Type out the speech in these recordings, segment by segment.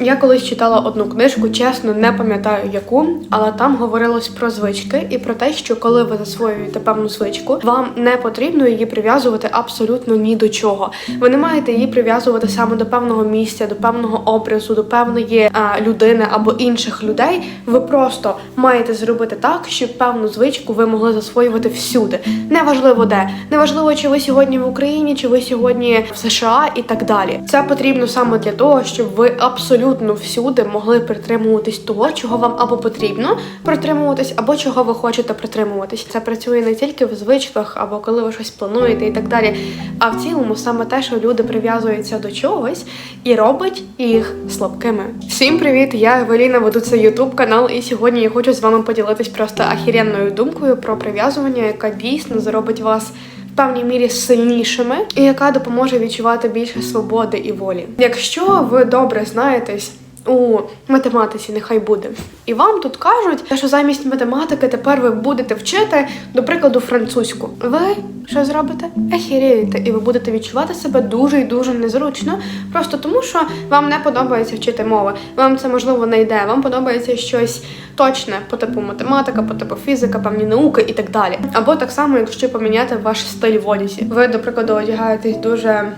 Я колись читала одну книжку, чесно, не пам'ятаю яку, але там говорилось про звички і про те, що коли ви засвоюєте певну звичку, вам не потрібно її прив'язувати абсолютно ні до чого. Ви не маєте її прив'язувати саме до певного місця, до певного образу, до певної а, людини або інших людей. Ви просто маєте зробити так, щоб певну звичку ви могли засвоювати всюди. Неважливо де, неважливо, чи ви сьогодні в Україні, чи ви сьогодні в США і так далі. Це потрібно саме для того, щоб ви абсолютно всюди могли притримуватись того, чого вам або потрібно притримуватись, або чого ви хочете притримуватись. Це працює не тільки в звичках, або коли ви щось плануєте і так далі. А в цілому саме те, що люди прив'язуються до чогось і робить їх слабкими. Всім привіт! Я Евеліна, веду цей ютуб канал, і сьогодні я хочу з вами поділитись просто ахіренною думкою про прив'язування, яка дійсно зробить вас. Певній мірі сильнішими, і яка допоможе відчувати більше свободи і волі. Якщо ви добре знаєтесь у математиці, нехай буде, і вам тут кажуть, що замість математики тепер ви будете вчити, до прикладу, французьку. Ви що зробите? Ехірієте, і ви будете відчувати себе дуже і дуже незручно, просто тому що вам не подобається вчити мови. Вам це можливо не йде. Вам подобається щось точне по типу математика, по типу фізика, певні науки і так далі. Або так само, якщо поміняти ваш стиль в одязі. Ви, до прикладу, одягаєтесь дуже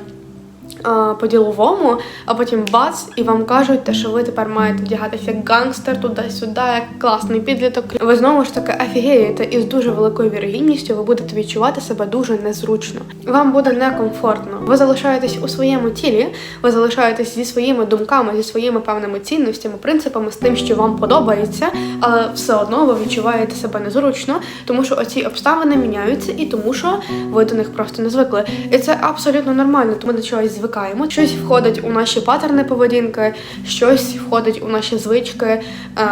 по-діловому, а потім бац, і вам кажуть, те, що ви тепер маєте вдягатися як гангстер туди-сюди, як класний підліток. Ви знову ж таки офігієте, і з дуже великою вірогідністю ви будете відчувати себе дуже незручно. Вам буде некомфортно. Ви залишаєтесь у своєму тілі, ви залишаєтесь зі своїми думками, зі своїми певними цінностями, принципами, з тим, що вам подобається, але все одно ви відчуваєте себе незручно, тому що оці обставини міняються, і тому що ви до них просто не звикли. І це абсолютно нормально, тому до чогось звикаємо. Щось входить у наші патерни поведінки, щось входить у наші звички, е,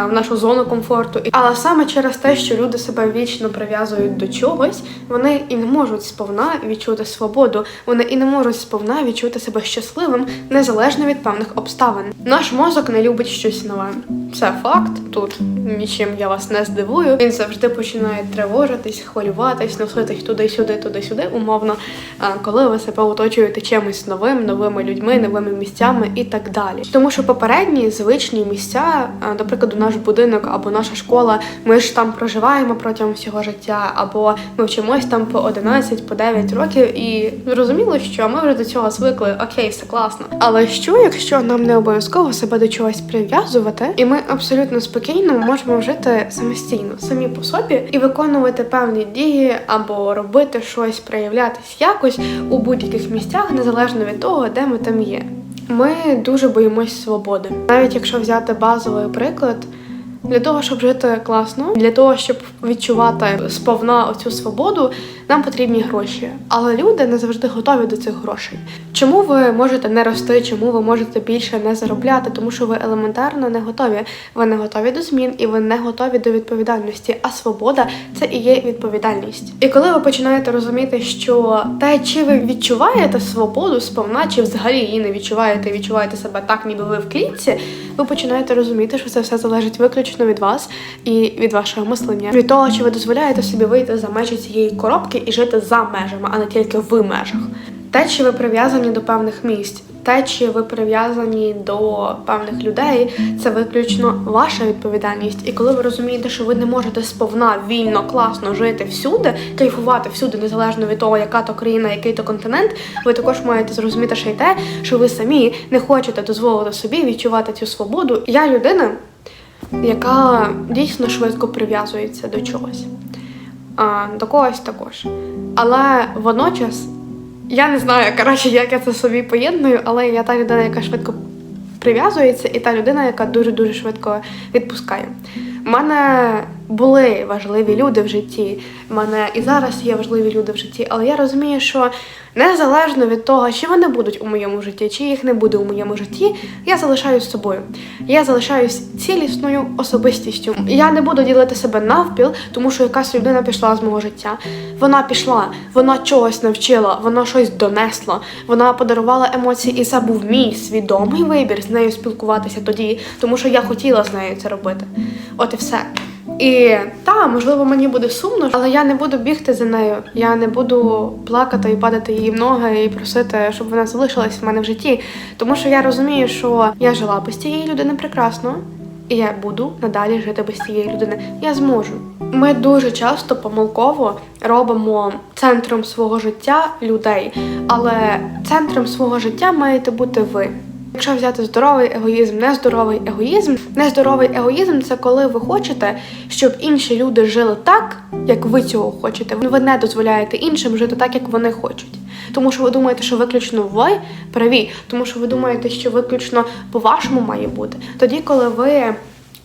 в нашу зону комфорту. Але саме через те, що люди себе вічно прив'язують до чогось, вони і не можуть сповна відчути свободу, вони і не можуть сповна відчути себе щасливим, незалежно від певних обставин. Наш мозок не любить щось нове. Це факт. Тут нічим я вас не здивую. Він завжди починає тривожитись, хвилюватись, носитись туди-сюди, туди-сюди, умовно, коли ви себе оточуєте чимось новим, новими людьми, новими місцями і так далі. Тому що попередні звичні місця, а, до прикладу, наш будинок або наша школа, ми ж там проживаємо протягом всього життя, або ми вчимось там по 11, по 9 років, і зрозуміло, що ми вже до цього звикли, окей, все класно. Але що, якщо нам не обов'язково себе до чогось прив'язувати, і ми абсолютно спокійно можемо жити самостійно, самі по собі, і виконувати певні дії або робити щось, проявлятись якось у будь-яких місцях, незалежно від того, де ми там є. Ми дуже боїмось свободи. Навіть якщо взяти базовий приклад. Для того, щоб жити класно, для того, щоб відчувати сповна оцю свободу, нам потрібні гроші. Але люди не завжди готові до цих грошей. Чому ви можете не рости, чому ви можете більше не заробляти? Тому що ви елементарно не готові. Ви не готові до змін і ви не готові до відповідальності. А свобода це і є відповідальність. І коли ви починаєте розуміти, що те, чи ви відчуваєте свободу сповна, чи взагалі її не відчуваєте, відчуваєте себе так, ніби ви в клітці, ви починаєте розуміти, що це все залежить виключно від вас і від вашого мислення, від того, чи ви дозволяєте собі вийти за межі цієї коробки і жити за межами, а не тільки в межах. Те, чи ви прив'язані до певних місць, те, чи ви прив'язані до певних людей, це виключно ваша відповідальність. І коли ви розумієте, що ви не можете сповна вільно, класно жити всюди, кайфувати всюди, незалежно від того, яка то країна, який то континент, ви також маєте зрозуміти ще й те, що ви самі не хочете дозволити собі відчувати цю свободу. Я людина, яка дійсно швидко прив'язується до чогось, до когось також. Але водночас я не знаю, коротше, як я це собі поєдную, але я та людина, яка швидко прив'язується, і та людина, яка дуже-дуже швидко відпускає. У мене були важливі люди в житті, в мене і зараз є важливі люди в житті, але я розумію, що незалежно від того, чи вони будуть у моєму житті, чи їх не буде у моєму житті, я залишаюсь собою. Я залишаюсь цілісною особистістю. Я не буду ділити себе навпіл, тому що якась людина пішла з мого життя. Вона пішла, вона чогось навчила, вона щось донесла, вона подарувала емоції, і це був мій свідомий вибір з нею спілкуватися тоді, тому що я хотіла з нею це робити. От і все. І та, можливо, мені буде сумно, але я не буду бігти за нею. Я не буду плакати і падати її в ноги і просити, щоб вона залишилась в мене в житті. Тому що я розумію, що я жила без цієї людини прекрасно, і я буду надалі жити без цієї людини. Я зможу. Ми дуже часто помилково робимо центром свого життя людей, але центром свого життя маєте бути ви. Якщо взяти здоровий егоїзм, нездоровий егоїзм, нездоровий егоїзм це коли ви хочете, щоб інші люди жили так, як ви цього хочете. Ви не дозволяєте іншим жити так, як вони хочуть. Тому що ви думаєте, що виключно ви праві, тому що ви думаєте, що виключно по-вашому має бути. Тоді, коли ви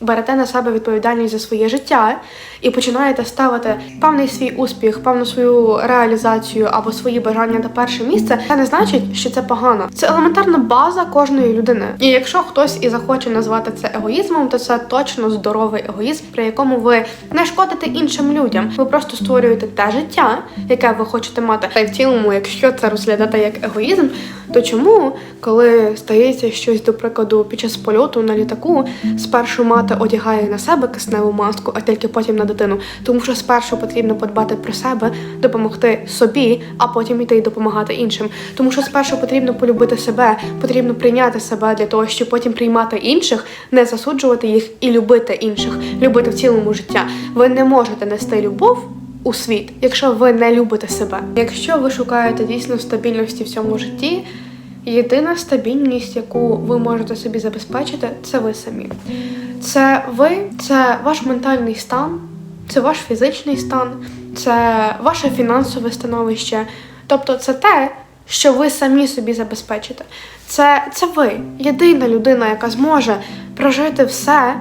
берете на себе відповідальність за своє життя і починаєте ставити певний свій успіх, певну свою реалізацію або свої бажання на перше місце, це не значить, що це погано. Це елементарна база кожної людини. І якщо хтось і захоче назвати це егоїзмом, то це точно здоровий егоїзм, при якому ви не шкодите іншим людям. Ви просто створюєте те життя, яке ви хочете мати. Та й в цілому, якщо це розглядати як егоїзм, то чому, коли стається щось, до прикладу, під час польоту на літаку, спершу мати одягає на себе кисневу маску, а тільки потім на дитину? Тому що спершу потрібно подбати про себе, допомогти собі, а потім йти й допомагати іншим. Тому що спершу потрібно полюбити себе, потрібно прийняти себе для того, щоб потім приймати інших, не засуджувати їх і любити інших, любити в цілому життя. Ви не можете нести любов у світ, якщо ви не любите себе. Якщо ви шукаєте дійсно стабільності в цьому житті, єдина стабільність, яку ви можете собі забезпечити, це ви самі. Це ви, це ваш ментальний стан, це ваш фізичний стан, це ваше фінансове становище. Тобто, це те, що ви самі собі забезпечите. Це, це ви, єдина людина, яка зможе прожити все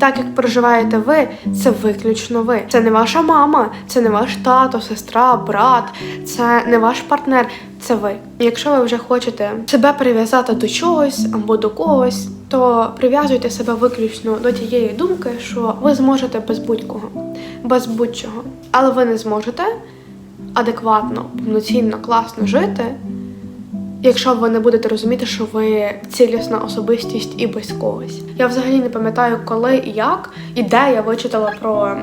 так, як проживаєте ви, це виключно ви. Це не ваша мама, це не ваш тато, сестра, брат, це не ваш партнер, це ви. Якщо ви вже хочете себе прив'язати до чогось або до когось, то прив'язуйте себе виключно до тієї думки, що ви зможете без будь-кого, без будь-чого. Але ви не зможете адекватно, повноцінно, класно жити, якщо ви не будете розуміти, що ви цілісна особистість і без когось. Я взагалі не пам'ятаю, коли і як і де я вичитала про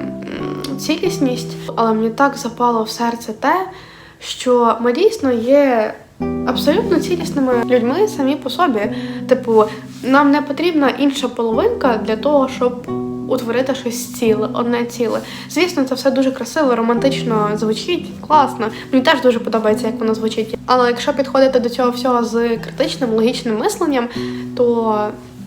цілісність, але мені так запало в серце те, що ми дійсно є абсолютно цілісними людьми самі по собі. Типу, нам не потрібна інша половинка для того, щоб утворити щось ціле, одне ціле. Звісно, це все дуже красиво, романтично звучить, класно. Мені теж дуже подобається, як воно звучить. Але якщо підходити до цього всього з критичним логічним мисленням, то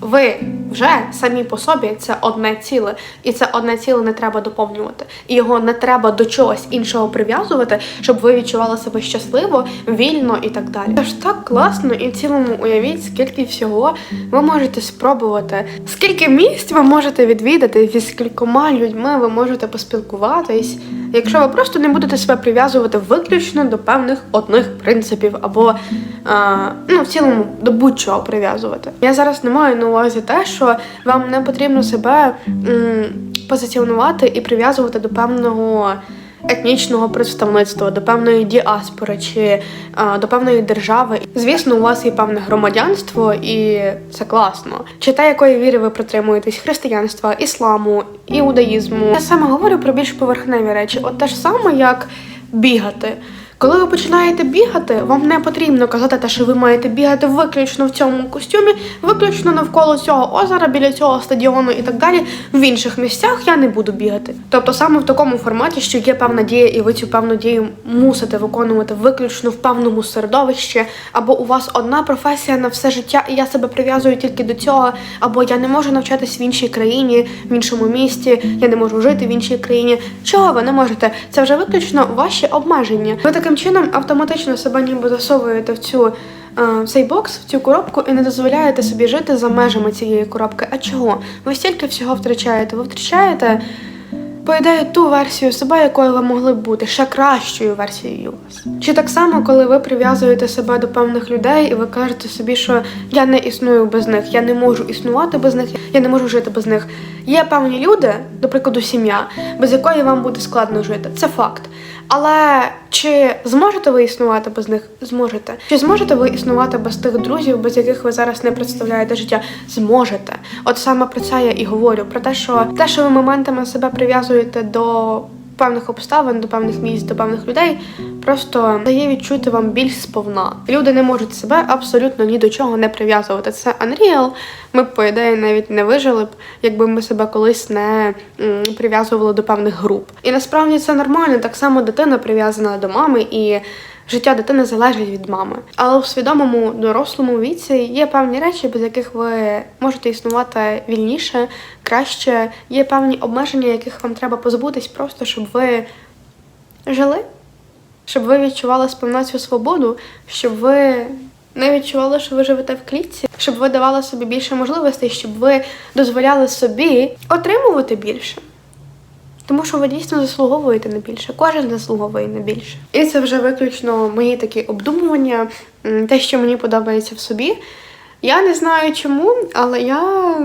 ви вже самі по собі це одне ціле, і це одне ціле не треба доповнювати. І його не треба до чогось іншого прив'язувати, щоб ви відчували себе щасливо, вільно і так далі. Це ж так класно, і в цілому уявіть, скільки всього ви можете спробувати, скільки місць ви можете відвідати, зі скількома людьми ви можете поспілкуватись, якщо ви просто не будете себе прив'язувати виключно до певних одних принципів або а, ну, в цілому до будь-чого прив'язувати. Я зараз не маю на увазі те, що вам не потрібно себе м, позиціонувати і прив'язувати до певного. Етнічного представництва до певної діаспори чи а, до певної держави. Звісно, у вас є певне громадянство, і це класно. Чи те, якої віри ви притримуєтесь християнства, ісламу, іудаїзму. Я саме говорю про більш поверхневі речі. От те ж саме, як бігати. Коли ви починаєте бігати, вам не потрібно казати, те, що ви маєте бігати виключно в цьому костюмі, виключно навколо цього озера, біля цього стадіону і так далі. В інших місцях я не буду бігати. Тобто саме в такому форматі, що є певна дія, і ви цю певну дію мусите виконувати виключно в певному середовищі, або у вас одна професія на все життя, і я себе прив'язую тільки до цього, або я не можу навчатись в іншій країні, в іншому місті, я не можу жити в іншій країні. Чого ви не можете? Це вже виключно ваші обмеження. Ви таким чином автоматично себе ніби засовуєте в цю. е, цей бокс, в цю коробку, і не дозволяєте собі жити за межами цієї коробки. А чого? Ви стільки всього втрачаєте. Ви втрачаєте, по ідеї, ту версію себе, якою ви могли б бути, ще кращою версією вас. Чи так само, коли ви прив'язуєте себе до певних людей, і ви кажете собі, що я не існую без них, я не можу існувати без них, я не можу жити без них. Є певні люди, до прикладу, сім'я, без якої вам буде складно жити. Це факт. Але Чи зможете ви існувати без них? Зможете. Чи зможете ви існувати без тих друзів, без яких ви зараз не представляєте життя? Зможете. От саме про це я і говорю: про те, що те, що ви моментами себе прив'язуєте до певних обставин, до певних місць, до певних людей, просто дає відчути вам більш сповна. Люди не можуть себе абсолютно ні до чого не прив'язувати. Це Unreal. Ми б, по ідеї, навіть не вижили б, якби ми себе колись не прив'язували до певних груп. І насправді це нормально. Так само дитина прив'язана до мами і. Життя дитини залежить від мами, але у свідомому дорослому віці є певні речі, без яких ви можете існувати вільніше, краще. Є певні обмеження, яких вам треба позбутись, просто щоб ви жили, щоб ви відчували сповна цю свободу, щоб ви не відчували, що ви живете в клітці, щоб ви давали собі більше можливостей, щоб ви дозволяли собі отримувати більше. Тому що ви дійсно заслуговуєте на більше, кожен заслуговує на більше. І це вже виключно мої такі обдумування, те, що мені подобається в собі. Я не знаю чому, але я.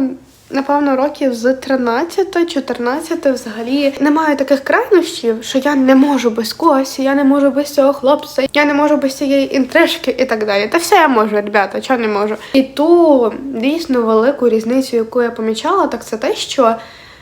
Напевно, років з 13-14 взагалі не маю таких крайнощів, що я не можу без когось, я не можу без цього хлопця, я не можу без цієї інтрижки і так далі. Та все я можу, ребята, чого не можу. І ту дійсно велику різницю, яку я помічала, так це те, що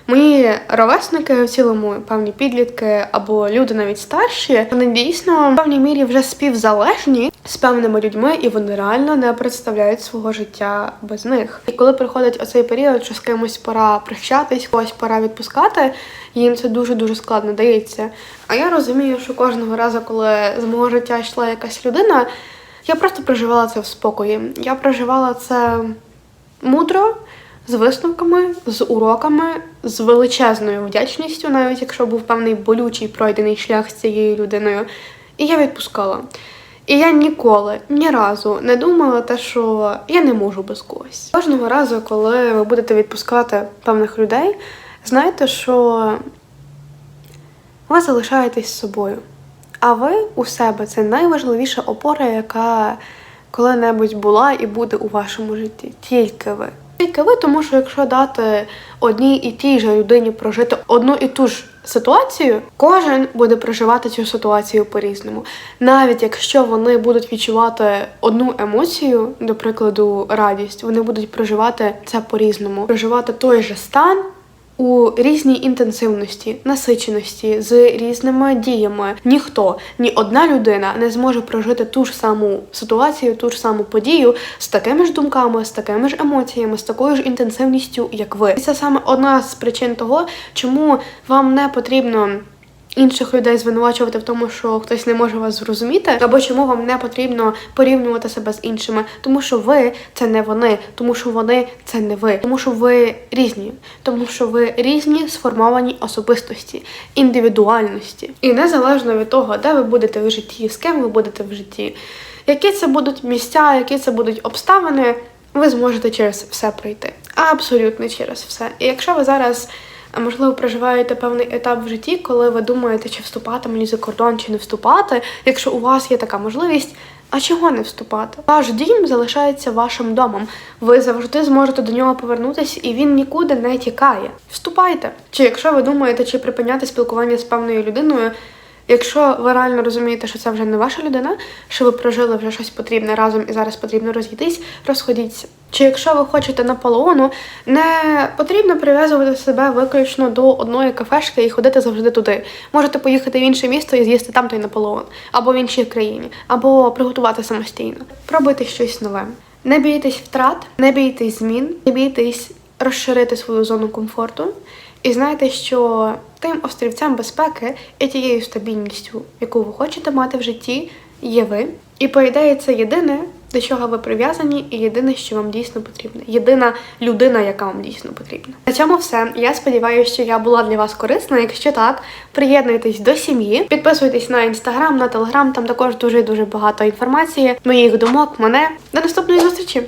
Мої ровесники в цілому певні підлітки або люди навіть старші, вони дійсно в певній мірі вже співзалежні з певними людьми, і вони реально не представляють свого життя без них. І коли приходить оцей період, що з кимось пора прощатись, когось пора відпускати, їм це дуже дуже складно дається. А я розумію, що кожного разу, коли з мого життя йшла якась людина, я просто проживала це в спокої. Я проживала це мудро з висновками, з уроками, з величезною вдячністю, навіть якщо був певний болючий пройдений шлях з цією людиною. І я відпускала. І я ніколи, ні разу не думала те, що я не можу без когось. Кожного разу, коли ви будете відпускати певних людей, знайте, що ви залишаєтесь з собою. А ви у себе це найважливіша опора, яка коли-небудь була і буде у вашому житті. Тільки ви. Ви, тому що якщо дати одній і тій же людині прожити одну і ту ж ситуацію, кожен буде проживати цю ситуацію по-різному. Навіть якщо вони будуть відчувати одну емоцію, до прикладу, радість, вони будуть проживати це по-різному, проживати той же стан. У різній інтенсивності, насиченості з різними діями ніхто, ні одна людина не зможе прожити ту ж саму ситуацію, ту ж саму подію з такими ж думками, з такими ж емоціями, з такою ж інтенсивністю, як ви. І це саме одна з причин того, чому вам не потрібно. Інших людей звинувачувати в тому, що хтось не може вас зрозуміти, або чому вам не потрібно порівнювати себе з іншими, тому що ви це не вони, тому що вони це не ви, тому що ви різні, тому що ви різні сформовані особистості, індивідуальності. І незалежно від того, де ви будете в житті, з ким ви будете в житті, які це будуть місця, які це будуть обставини, ви зможете через все пройти. Абсолютно через все. І якщо ви зараз. А можливо, проживаєте певний етап в житті, коли ви думаєте, чи вступати мені за кордон, чи не вступати. Якщо у вас є така можливість, а чого не вступати? Ваш дім залишається вашим домом. Ви завжди зможете до нього повернутися, і він нікуди не тікає. Вступайте. Чи якщо ви думаєте, чи припиняти спілкування з певною людиною, Якщо ви реально розумієте, що це вже не ваша людина, що ви прожили вже щось потрібне разом і зараз потрібно розійтись, розходіться. Чи якщо ви хочете Наполеону, не потрібно прив'язувати себе виключно до одної кафешки і ходити завжди туди. Можете поїхати в інше місто і з'їсти там той Наполеон, або в іншій країні, або приготувати самостійно. Пробуйте щось нове. Не бійтесь втрат, не бійтесь змін, не бійтесь розширити свою зону комфорту. І знайте, що тим острівцем безпеки і тією стабільністю, яку ви хочете мати в житті, є ви. І по ідеї, це єдине, до чого ви прив'язані, і єдине, що вам дійсно потрібно. Єдина людина, яка вам дійсно потрібна. На цьому все. Я сподіваюся, що я була для вас корисна. Якщо так, приєднуйтесь до сім'ї, підписуйтесь на інстаграм, на телеграм. Там також дуже дуже багато інформації, моїх думок, мене. До наступної зустрічі!